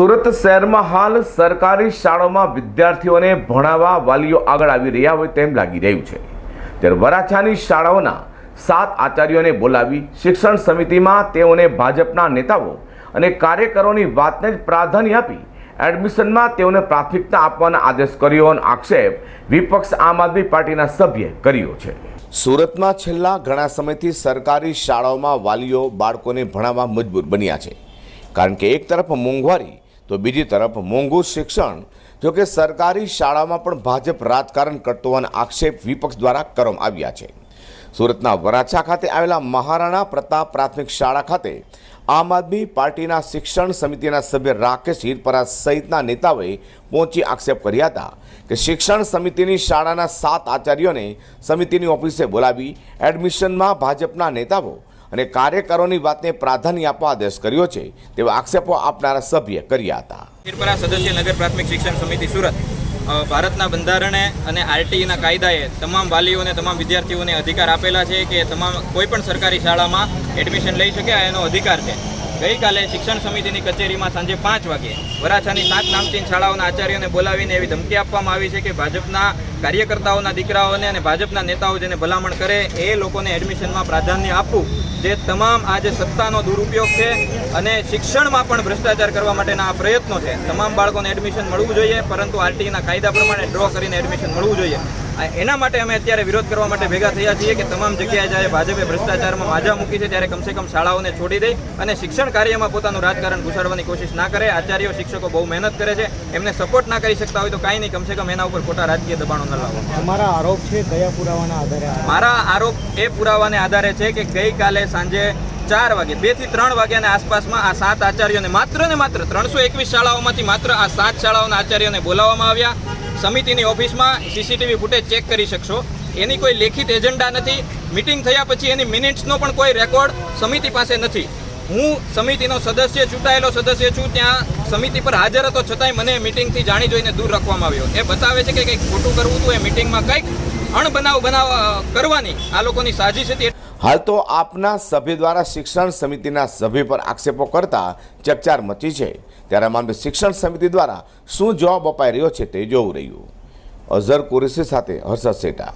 સુરત શહેરમાં હાલ સરકારી શાળાઓમાં વિદ્યાર્થીઓને ભણાવવા વાલીઓ આગળ આવી રહ્યા હોય તેમ લાગી રહ્યું છે. ત્યારે વરાછાની શાળાઓના સાત આચાર્યોને બોલાવી શિક્ષણ સમિતિમાં તેઓને ભાજપના નેતાઓ અને કાર્યકરોની વાતને જ પ્રાધાન્ય આપી એડમિશનમાં તેઓને પ્રાથમિકતા આપવાનો આદેશ કર્યો અને આક્ષેપ વિપક્ષ આમ આદમી પાર્ટીના સભ્યે કર્યો છે. સુરતમાં છેલ્લા ઘણા સમયથી સરકારી શાળાઓમાં વાલીઓ બાળકોને ભણાવવા મજબૂર બન્યા છે. કારણ કે એક તરફ મોંઘવારી તો બીજી તરફ મોંઘું શિક્ષણ જો કે સરકારી શાળામાં પણ ભાજપ રાજકારણ કરતો હોવાના આક્ષેપ વિપક્ષ દ્વારા કરવામાં આવ્યા છે. સુરતના વરાછા ખાતે આવેલા મહારાણા પ્રતાપ પ્રાથમિક શાળા ખાતે આમ આદમી પાર્ટીના શિક્ષણ સમિતિના સભ્ય રાકેશ હિરપરા સહિતના નેતાઓએ પહોંચી આક્ષેપ કર્યા હતા કે શિક્ષણ સમિતિની શાળાના સાત આચાર્યોને સમિતિની ઓફિસે બોલાવી એડમિશનમાં ભાજપના નેતાઓ અને કાર્યકરોની વાતને પ્રાધાન્ય આપવા આદેશ કર્યો છે, તેવા આક્ષેપો આપનારા સભ્યે કર્યા હતા. ખીરપરા સદસ્ય નગર પ્રાથમિક શિક્ષણ સમિતિ સુરત ભારતના બંધારણે અને આરટીઈના કાયદાએ તમામ વાલીઓને, તમામ વિદ્યાર્થીઓને અધિકાર આપેલા છે કે તમામ કોઈ પણ સરકારી શાળામાં એડમિશન લઈ શકે એનો અધિકાર છે. ગઈકાલે શિક્ષણ સમિતિની કચેરીમાં સાંજે પાંચ વાગે વરાછાની સાત નામચીન શાળાઓના આચાર્યોને બોલાવીને એવી ધમકી આપવામાં આવી છે કે ભાજપના કાર્યકર્તાઓના દીકરાઓને અને ભાજપના નેતાઓ જેને ભલામણ કરે એ લોકોને એડમિશનમાં પ્રાધાન્ય આપવું જે તમામ આજે સત્તાનો દુરુપયોગ છે અને શિક્ષણમાં પણ ભ્રષ્ટાચાર કરવા માટેના આ પ્રયત્નો છે. તમામ બાળકોને એડમિશન મળવું જોઈએ, પરંતુ આરટીઈના કાયદા પ્રમાણે ડ્રો કરીને એડમિશન મળવું જોઈએ. એના માટે અમે અત્યારે વિરોધ કરવા માટે ભેગા થયા છીએ કે તમામ જગ્યાએ જ્યારે ભાજપે ભ્રષ્ટાચારમાં માજા મૂકી છે ત્યારે કમસે કમ શાળાઓને છોડી દે અને શિક્ષણ કાર્યમાં પોતાનું રાજકારણ ઘુસાડવાની કોશિશ ના કરે. આચાર્યો શિક્ષકો બહુ મહેનત કરે છે. એમને સપોર્ટ ના કરી શકતા હોય તો કાંઈ નહીં કમસે કમ એના ઉપર ખોટા રાજકીય દબાણો ન લાવો. અમારા આરોપ છે કયા પુરાવાના આધારે મારા આરોપ એ પુરાવાને આધારે છે કે ગઈકાલે સાંજે ચાર વાગે બેથી ત્રણ વાગ્યાના આસપાસમાં આ સાત આચાર્યોને માત્ર ને માત્ર ત્રણસો એકવીસ શાળાઓમાંથી માત્ર આ સાત શાળાઓના આચાર્યોને બોલાવવામાં આવ્યા. સમિતિની ઓફિસમાં સીસીટીવી ફૂટેજ ચેક કરી શકશો. એની કોઈ લેખિત એજન્ડા નથી. મિટિંગ થયા પછી એની મિનિટ્સનો પણ કોઈ રેકોર્ડ સમિતિ પાસે નથી. હું સમિતિનો સદસ્ય, ચૂંટાયેલો સદસ્ય છું. ત્યાં સમિતિ પર હાજર હતો. છતાંય મને મિટિંગથી જાણી જોઈને દૂર રાખવામાં આવ્યો. એ બતાવે છે કે કંઈક ખોટું કરવું હતું એ મિટિંગમાં કંઈક અણબનાવ બનાવ કરવાની આ લોકોની સાજિશ હતી. હાલ તો આપના સભ્ય દ્વારા શિક્ષણ સમિતિના સભ્ય પર આક્ષેપો કરતા ચકચાર મચી છે. ત્યારે મામલે શિક્ષણ સમિતિ દ્વારા શું જવાબ અપાઈ રહ્યો છે તે જોવું રહ્યું. અઝર કુરેશી સાથે હર્ષદ સેટા.